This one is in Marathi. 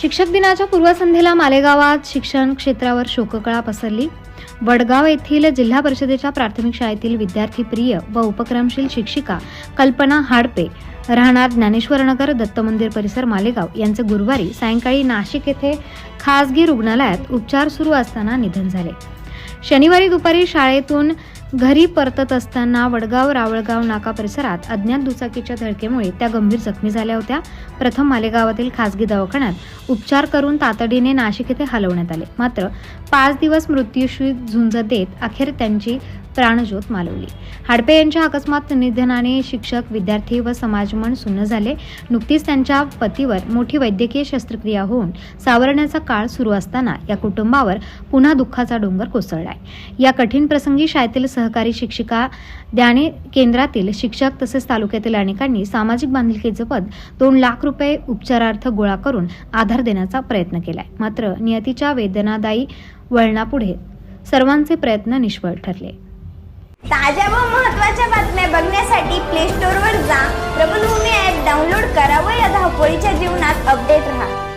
शिक्षक दिनाच्या पूर्वसंध्येला मालेगावात शिक्षण क्षेत्रावर शोककळा पसरली. वडगाव येथील जिल्हा परिषदेच्या प्राथमिक शाळेतील विद्यार्थी प्रिय व उपक्रमशील शिक्षिका कल्पना हाडपे राहणार ज्ञानेश्वरनगर दत्त मंदिर परिसर मालेगाव यांचे गुरुवारी सायंकाळी नाशिक येथे खासगी रुग्णालयात उपचार सुरू असताना निधन झाले. शनिवारी दुपारी शाळेतून घरी परतत असताना वडगाव रावळगाव नाका परिसरात अज्ञात दुचाकीच्या धडकेमुळे त्या गंभीर जखमी झाल्या होत्या. प्रथम मालेगावातील खासगी दवाखान्यात उपचार करून तातडीने नाशिक येथे हलवण्यात आले. मात्र पाच दिवस मृत्यूशी झुंज देत अखेर त्यांची प्राणज्योत मालवली. हाडपे यांच्या अकस्मात निधनाने शिक्षक विद्यार्थी व समाजमन सुन्न झाले. नुकतीच त्यांच्या पतीवर मोठी वैद्यकीय शस्त्रक्रिया होऊन सावरण्याचा काळ सुरू असताना या कुटुंबावर पुन्हा दुःखाचा डोंगर कोसळलाय. या कठीण प्रसंगी शाळेतील सहकारी शिक्षिका द्याने केंद्रातील शिक्षक तसेच तालुक्यातील अनेकांनी सामाजिक बांधिलकीचे पद दोन लाख रुपये उपचारार्थ गोळा करून आधार देण्याचा प्रयत्न केलाय. मात्र नियतीच्या वेदनादायी वळणापुढे सर्वांचे प्रयत्न निष्फळ ठरले. ताज्या व महत्त्वाच्या बातम्या बघण्यासाठी प्ले स्टोअरवर जा. प्रबलभूमी ॲप डाउनलोड करा व या धावपळीच्या जीवनात अपडेट राहा.